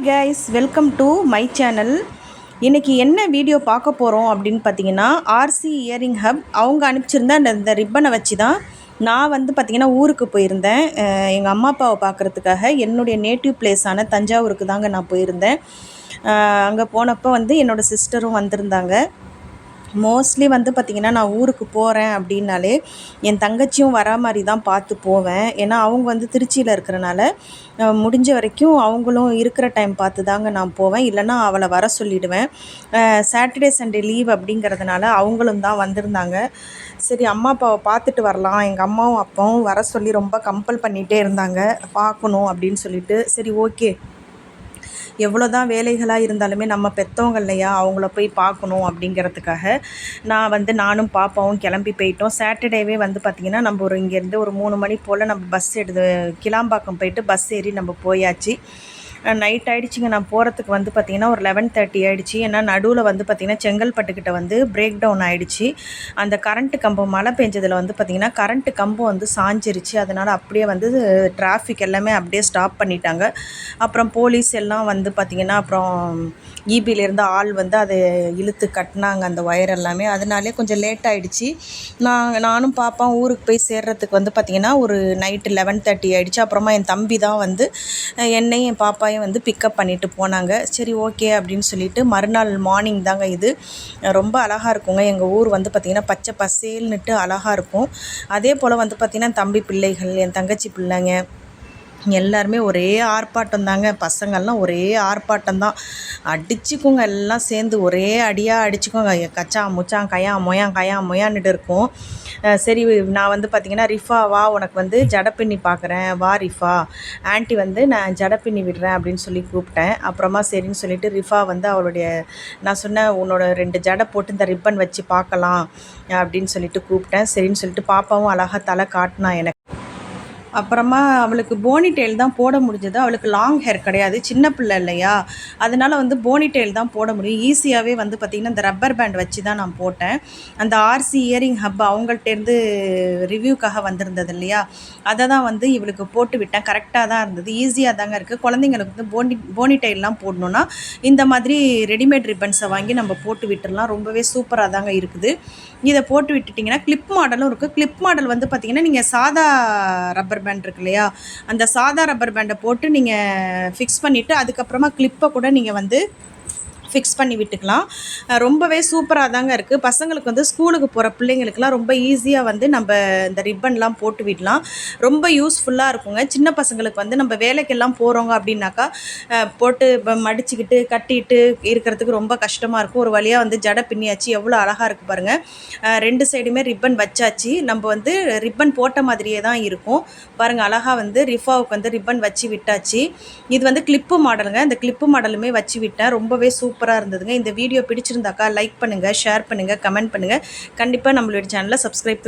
Hi guys welcome to my channel இன்றைக்கி என்ன video பார்க்க போகிறோம் அப்படின்னு பார்த்தீங்கன்னா ஆர்சி இயரிங் ஹப் அவங்க அனுப்பிச்சிருந்த அந்த இந்த ரிப்பனை வச்சு தான் நான் வந்து பார்த்திங்கன்னா ஊருக்கு போயிருந்தேன். எங்கள் அம்மா அப்பாவை பார்க்குறதுக்காக என்னுடைய நேட்டிவ் பிளேஸான தஞ்சாவூருக்கு தாங்க நான் போயிருந்தேன். அங்கே போனப்போ வந்து என்னோடய சிஸ்டரும் வந்திருந்தாங்க. மோஸ்ட்லி வந்து பார்த்திங்கன்னா நான் ஊருக்கு போகிறேன் அப்படின்னாலே என் தங்கச்சியும் வரா மாதிரி தான் பார்த்து போவேன். ஏன்னா அவங்க வந்து திருச்சியில் இருக்கிறனால முடிஞ்ச வரைக்கும் அவங்களும் இருக்கிற டைம் பார்த்து தாங்க நான் போவேன். இல்லைன்னா அவளை வர சொல்லிவிடுவேன் சாட்டர்டே சண்டே லீவ் அப்படிங்கிறதுனால அவங்களும் தான் வந்திருந்தாங்க. சரி அம்மா அப்பாவை பார்த்துட்டு வரலாம். எங்கள் அம்மாவும் அப்பாவும் வர சொல்லி ரொம்ப கம்பல் பண்ணிகிட்டே இருந்தாங்க. பார்க்கணும் அப்படின்னு சொல்லிட்டு சரி ஓகே எவ்வளோ தான் வேலைகளாக இருந்தாலுமே நம்ம பெற்றவங்க இல்லையா? அவங்கள போய் பார்க்கணும் அப்படிங்கிறதுக்காக நான் வந்து நானும் பாப்பாவும் கிளம்பி போயிட்டோம். சாட்டர்டேவே வந்து பார்த்திங்கன்னா நம்ம ஒரு இங்கேருந்து ஒரு மூணு மணி போல் நம்ம பஸ் எடுத்து கிளாம்பாக்கம் போயிட்டு பஸ் ஏறி நம்ம போயாச்சு. நைட் ஆகிடுச்சிங்க நான் போகிறதுக்கு வந்து பார்த்திங்கன்னா ஒரு லெவன் தேர்ட்டி ஆகிடுச்சி ஏன்னா நடுவில் வந்து பார்த்திங்கன்னா செங்கல்பட்டுக்கிட்ட வந்து பிரேக் டவுன் ஆகிடுச்சி அந்த கரண்ட்டு கம்பம் மழை பெஞ்சதில் வந்து பார்த்திங்கன்னா கரண்ட்டு கம்பம் வந்து சாஞ்சிருச்சு. அதனால் அப்படியே வந்து டிராஃபிக் எல்லாமே அப்படியே ஸ்டாப் பண்ணிட்டாங்க. அப்புறம் போலீஸ் எல்லாம் வந்து பார்த்திங்கன்னா அப்புறம் ஈபியிலேருந்து ஆள் வந்து அதை இழுத்து கட்டினாங்க அந்த ஒயர் எல்லாமே. அதனாலே கொஞ்சம் லேட் ஆகிடுச்சி நான் நானும் பாப்பா ஊருக்கு போய் சேர்றதுக்கு வந்து பார்த்திங்கன்னா ஒரு நைட்டு லெவன் தேர்ட்டி ஆகிடுச்சு அப்புறமா என் தம்பி தான் வந்து என்னையும் என் பாப்பா அப்பாவையும் வந்து பிக்கப் பண்ணிவிட்டு போனாங்க. சரி ஓகே அப்படின்னு சொல்லிட்டு மறுநாள் மார்னிங் தாங்க இது. ரொம்ப அழகாக இருக்குங்க. எங்கள் ஊர் வந்து பார்த்திங்கன்னா பச்சை பசேல்னுட்டு அழகாக இருக்கும். அதே போல் வந்து பார்த்திங்கன்னா தம்பி பிள்ளைகள் என் தங்கச்சி பிள்ளைங்க எல்லாருமே ஒரே ஆர்ப்பாட்டம் தாங்க பசங்கள்லாம் ஒரே ஆர்ப்பாட்டம் தான் அடிச்சுக்கோங்க எல்லாம் சேர்ந்து ஒரே அடியாக அடிச்சுக்கோங்க. கச்சா முச்சான் கயா மொயான் கயா மொயான்னுட்டு இருக்கும். சரி நான் வந்து பார்த்திங்கன்னா ரிஃபா வா உனக்கு வந்து ஜடப்பின்னி பார்க்குறேன் வா ரிஃபா. ஆண்டி வந்து நான் ஜடப்பின்னி விடுறேன் அப்படின்னு சொல்லி கூப்பிட்டேன். அப்புறமா சரின்னு சொல்லிட்டு ரிஃபா வந்து அவளுடைய நான் சொன்னேன் உன்னோட ரெண்டு ஜடை போட்டு இந்த ரிப்பன் வச்சு பார்க்கலாம் அப்படின்னு சொல்லிட்டு கூப்பிட்டேன். சரின்னு சொல்லிட்டு பாப்பாவும் அழகாக தலை காட்டினா எனக்கு. அப்புறமா அவளுக்கு போனி டெயில் தான் போட முடிஞ்சது. அவளுக்கு லாங் ஹேர் கிடையாது. சின்ன பிள்ளை இல்லையா? அதனால் வந்து போனி டெயில் தான் போட முடியும். ஈஸியாகவே வந்து பார்த்திங்கன்னா இந்த ரப்பர் பேண்ட் வச்சு தான் நான் போட்டேன். அந்த ஆர்சி இயரிங் ஹப் அவங்கள்ட்டேருந்து ரிவ்யூக்காக வந்திருந்தது இல்லையா? அதை தான் வந்து இவளுக்கு போட்டு விட்டேன். கரெக்டாக தான் இருந்தது. ஈஸியாக தாங்க இருக்குது குழந்தைங்களுக்கு வந்து போனி போனி டெயில்லாம் போடணுன்னா இந்த மாதிரி ரெடிமேட் ரிப்பன்ஸை வாங்கி நம்ம போட்டு விட்டுடலாம் ரொம்பவே சூப்பராக தாங்க இருக்குது. இதை போட்டு விட்டுட்டிங்கன்னா கிளிப் மாடலும் இருக்குது கிளிப் மாடல் வந்து பார்த்திங்கன்னா நீங்கள் சாதா ரப்பர் ரப்பர் பேண்ட் இருக்கு இல்லையா? அந்த சாதா ரப்பர் பேண்டை போட்டு நீங்கள் ஃபிக்ஸ் பண்ணிவிட்டு அதுக்கப்புறமா கிளிப்பை கூட நீங்கள் வந்து ஃபிக்ஸ் பண்ணி விட்டுக்கலாம். ரொம்பவே சூப்பராக தாங்க இருக்குது பசங்களுக்கு வந்து ஸ்கூலுக்கு போகிற பிள்ளைங்களுக்குலாம் ரொம்ப ஈஸியாக வந்து நம்ம இந்த ரிப்பன்லாம் போட்டு விடலாம். ரொம்ப யூஸ்ஃபுல்லாக இருக்குங்க. சின்ன பசங்களுக்கு வந்து நம்ம வேலைக்கெல்லாம் போகிறோங்க அப்படின்னாக்கா போட்டு மடிச்சுக்கிட்டு கட்டிட்டு இருக்கிறதுக்கு ரொம்ப கஷ்டமாக இருக்கும். ஒரு வழியாக வந்து ஜடை பின்னியாச்சு எவ்வளோ அழகாக இருக்குது பாருங்கள் ரெண்டு சைடுமே ரிப்பன் வச்சாச்சு. நம்ம வந்து ரிப்பன் போட்ட மாதிரியே தான் இருக்கும். பாருங்கள் அழகாக வந்து ரிஃபாவுக்கு வந்து ரிப்பன் வச்சு விட்டாச்சு. இது வந்து கிளிப்பு மாடலுங்க இந்த கிளிப்பு மாடலுமே வச்சு விட்டேன். ரொம்பவே சூப்பர் சூப்பராக இருந்ததுங்க. இந்த வீடியோ பிடிச்சிருந்தாக்கா லைக் பண்ணுங்கள் ஷேர் பண்ணுங்கள் கமெண்ட் பண்ணுங்கள் கண்டிப்பாக நம்மளுடைய சேனலை சப்ஸ்கிரைப்